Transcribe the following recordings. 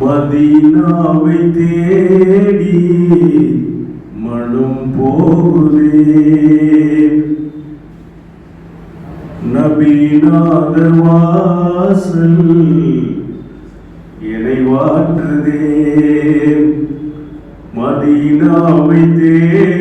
மதீனாவை தேடி மனம் போகுதே. நபீநாதர் வாசல் இணைவாற்றுதே மதீனாவை தேடி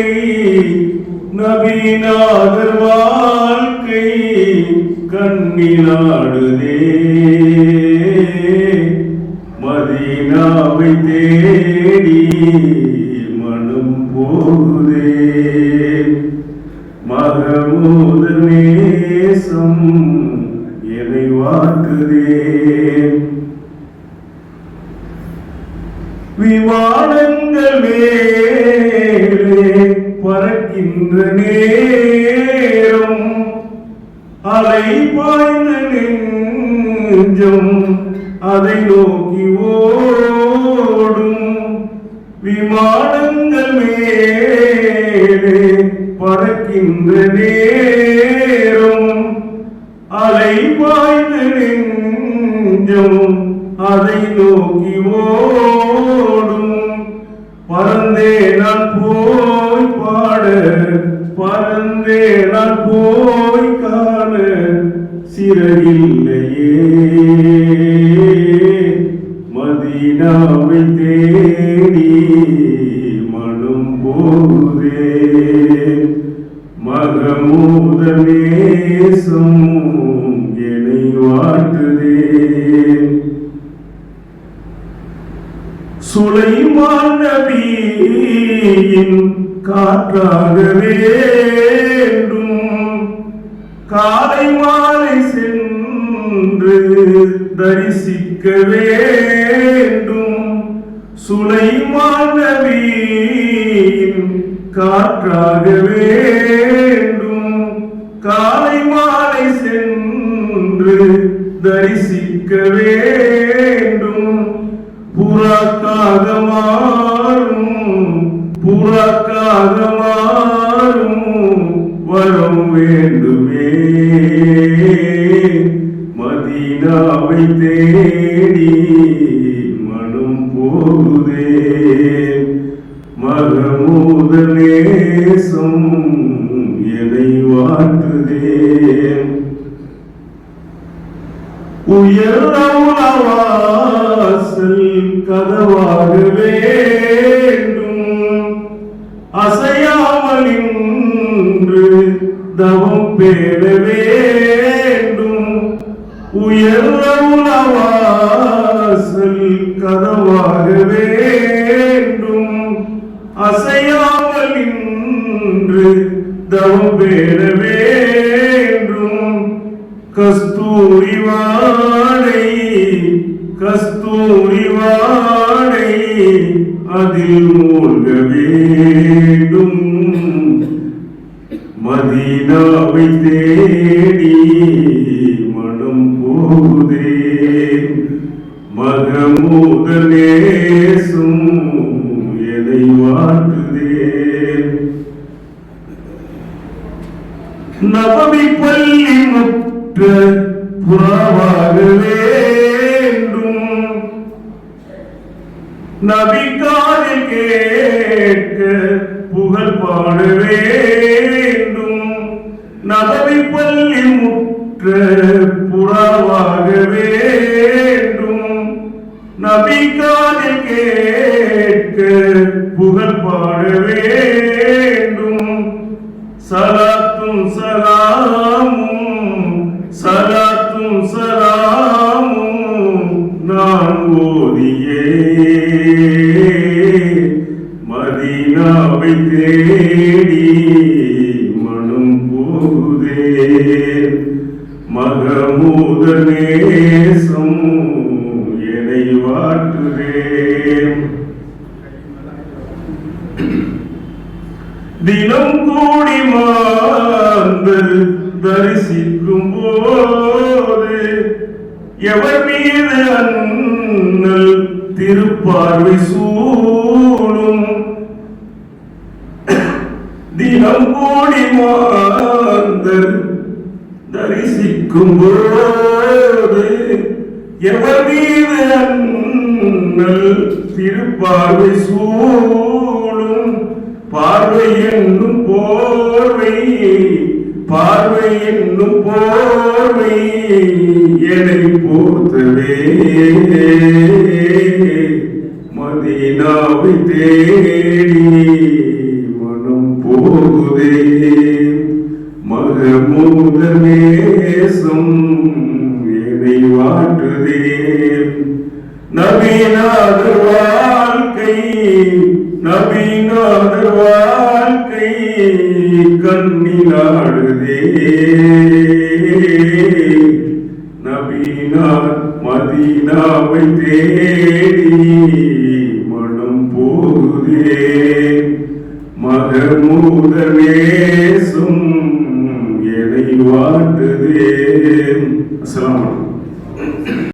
வாழ்க்கை நபீநாதர் வாழ்க்கை கண்ணிலாடுதே. மதீனாவை தேடி மனம் போகுதே. மகமூத நேசம் என்னை வாக்குதே. விமானங்கள் மேலே நின்ற நேரம் அலை பாய்ந்த நெஞ்சம் அதை நோக்கி ஓடும். விமானங்கள் மேலே பறக்கின்ற நேரம் அலை பாய்ந்த நெஞ்சம் அதை நோக்கி ஓடும் பறந்தே நான் போய் பாடு பறந்தே நான் போய் காண. சிறையில்லையே மதினாவை தேடி மனம் போதே மகமூத நேசம் என்னை வாட்டுதே. சுலைமான் நபியின் காற்றாக வேண்டும். காலை மாலை சென்று தரிசிக்க வேண்டும். சுலைமான் நபியின் காற்றாக வேண்டும். காலை மாலை சென்று தரிசிக்க வேண்டும். புறக்காக புறக்காக மாறும் வரம் வேண்டுமே. மதீனாவை தேடி மனம் போகுதே. மகமூத நேசம் என்னை வாட்டுதே. உயர்வாசல் கதவாக வேண்டும் தவம் பேர வேண்டும். உயர்ந்த உணவாசல் கதவாக வேண்டும். அசையாமல் இன்று தவம் பேர வேண்டும். கஸ்தூரி வாடை கஸ்தூரி வாடை அதில் மூழ்கவே நபவி பள்ளி முற்ற புறவாக வேண்டும். நபி காதில் கேட்க புகழ் பாட வேண்டும். நபவி பள்ளி முற்ற புறவாக வேண்டும். நபி காதில் கேட்க புகழ் பாட வேண்டும். சலா மகமூதநேசம் என்னை வாட்டுதே தினம் கூடி மாந்தர் தரிசிக்கும் போது எவர் மீது அண்ணல் திருப்பார்வை சூடும் தினம் கூடி மாந்தர் தரிசிக்கும் போது எவர் மீது அண்ணல் திருப்பார்வை சூழும் பார்வை என்னும் போர்வை பார்வை என்னும் போர்வை எனை போர்த்தவே மதினாவை தேடி மனம் போகுதே. மகமூத வாழ்க்கை கண்ணினாடுதே நவீனார் மதீனாவை தேடி மனம் போகுதே. மகமூத